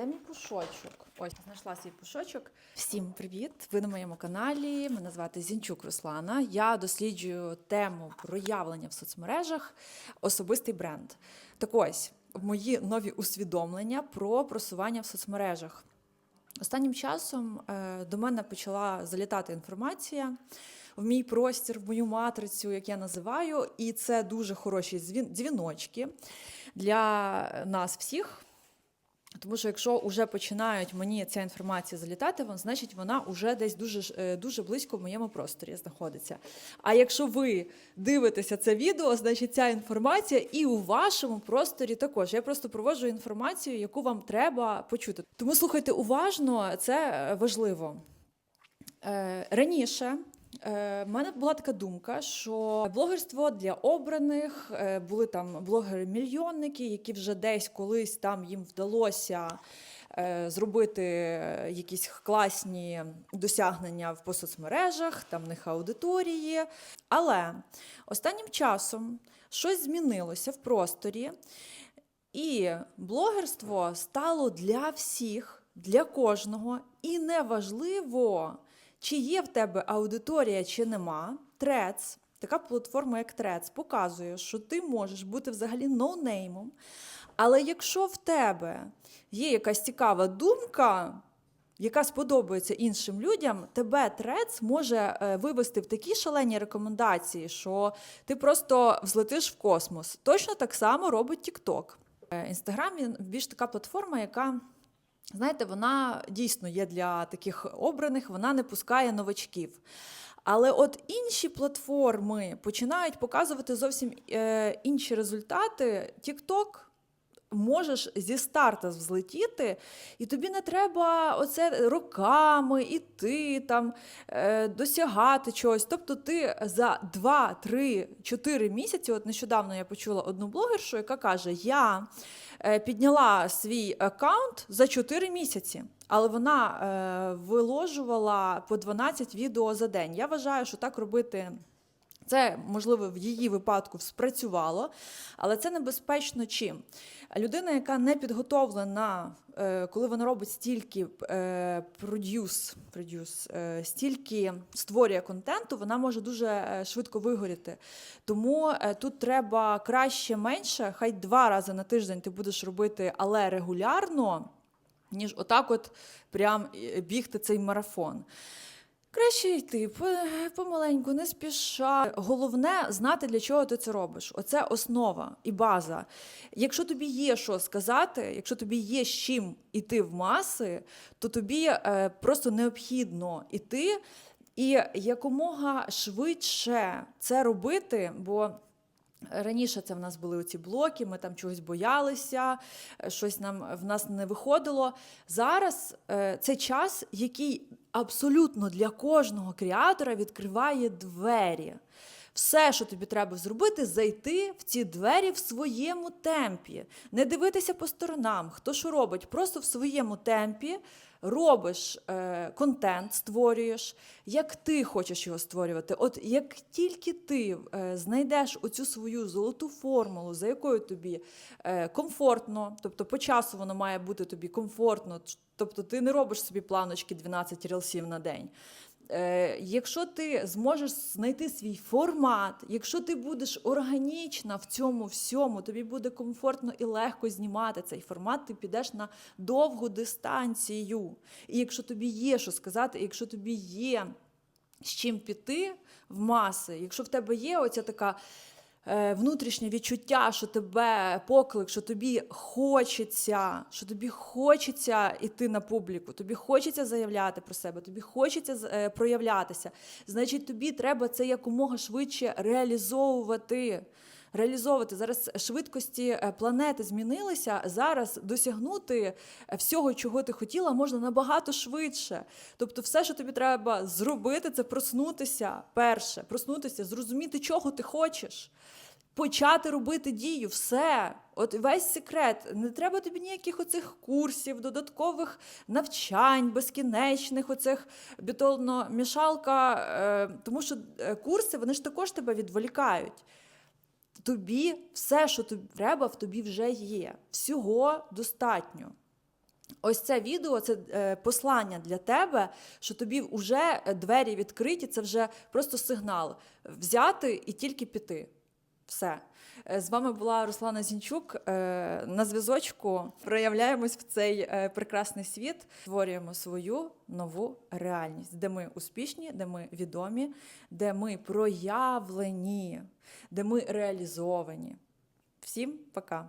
Де мій пушочок? Ось знайшла свій пушочок. Всім привіт! Ви на моєму каналі. Мене звати Зінчук Руслана. Я досліджую тему проявлення в соцмережах, особистий бренд. Так ось мої нові усвідомлення про просування в соцмережах. Останнім часом е, до мене почала залітати інформація в мій простір, в мою матрицю, як я називаю, і це дуже хороші дзвіночки для нас всіх. Тому що якщо вже починають мені ця інформація залітати, значить вона вже десь дуже, е, дуже близько в моєму просторі знаходиться. А якщо ви дивитеся це відео, значить ця інформація і у вашому просторі також. Я просто проводжу інформацію, яку вам треба почути. Тому слухайте уважно, це е, важливо. Е, раніше е, мене була така думка, що блогерство для обраних е, були там блогери-мільйонники, які вже десь колись там їм вдалося е, зробити якісь класні досягнення в по соцмережах, там в них аудиторії. Але останнім часом щось змінилося в просторі, і блогерство стало для всіх, для кожного, і неважливо, чи є в тебе аудиторія, чи нема. Трец, така платформа, як Трец, показує, що ти можеш бути взагалі ноунеймом. Але якщо в тебе є якась цікава думка, яка сподобається іншим людям, тебе трец може е, вивести в такі шалені рекомендації, що ти просто взлетиш в космос. Точно так само робить TikTok. Е, Інстаграм він більш така платформа, яка. Знаєте, вона дійсно є для таких обраних, вона не пускає новачків. Але от інші платформи починають показувати зовсім е, інші результати. TikTok можеш зі старта взлетіти, і тобі не треба оце роками іти там, е, досягати чогось. Тобто ти за 2, 3, 4 місяці, от нещодавно я почула одну блогершу, яка каже: Я підняла свій аккаунт за 4 місяці. Але вона е, виложувала по 12 відео за день. Я вважаю, що так робити це, можливо, в її випадку спрацювало, але це небезпечно чим? Людина, яка не підготовлена, е, коли вона робить стільки е, продюс, продюс, е, стільки створює контенту, вона може дуже швидко вигоріти. Тому тут треба краще менше, хай два рази на тиждень ти будеш робити, але регулярно, ніж отак, от прям бігти цей марафон. Краще йти помаленьку, не спіша. Головне знати, для чого ти це робиш. Оце основа і база. Якщо тобі є що сказати, якщо тобі є з чим іти в маси, то тобі е, просто необхідно іти і якомога швидше це робити, бо. Раніше це в нас були оці блоки, ми там чогось боялися, е, щось нам в нас не виходило. Зараз е, це час, який абсолютно для кожного креатора відкриває двері. Все, що тобі треба зробити, зайти в ці двері в своєму темпі, не дивитися по сторонам, хто що робить, просто в своєму темпі робиш е, контент, створюєш, як ти хочеш його створювати. От як тільки ти е, знайдеш оцю свою золоту формулу, за якою тобі е, комфортно, тобто по часу воно має бути тобі комфортно, тобто ти не робиш собі планочки 12 рілсів на день. Е, якщо ти зможеш знайти свій формат, якщо ти будеш органічна в цьому всьому, тобі буде комфортно і легко знімати цей формат, ти підеш на довгу дистанцію. І якщо тобі є що сказати, якщо тобі є з чим піти в маси, якщо в тебе є оця така внутрішнє відчуття, що тебе поклик, що тобі хочеться, що тобі хочеться йти на публіку, тобі хочеться заявляти про себе, тобі хочеться е, проявлятися. Значить, тобі треба це якомога швидше реалізовувати. Реалізовувати зараз швидкості е, планети змінилися. Зараз досягнути е, всього, чого ти хотіла, можна набагато швидше. Тобто, все, що тобі треба зробити, це проснутися перше, проснутися, зрозуміти, чого ти хочеш. Почати робити дію, все. От весь секрет. Не треба тобі ніяких оцих курсів, додаткових навчань, безкінечних, оцих бетонно-мішалка, е, тому що курси вони ж також тебе відволікають. Тобі все, що тобі треба, в тобі вже є. Всього достатньо. Ось це відео це е, послання для тебе, що тобі вже двері відкриті, це вже просто сигнал взяти і тільки піти. Все. Е, З вами була Руслана Зінчук. Е, На зв'язочку проявляємось в цей е, прекрасний світ, створюємо свою нову реальність, де ми успішні, де ми відомі, де ми проявлені, де ми реалізовані. Всім пока!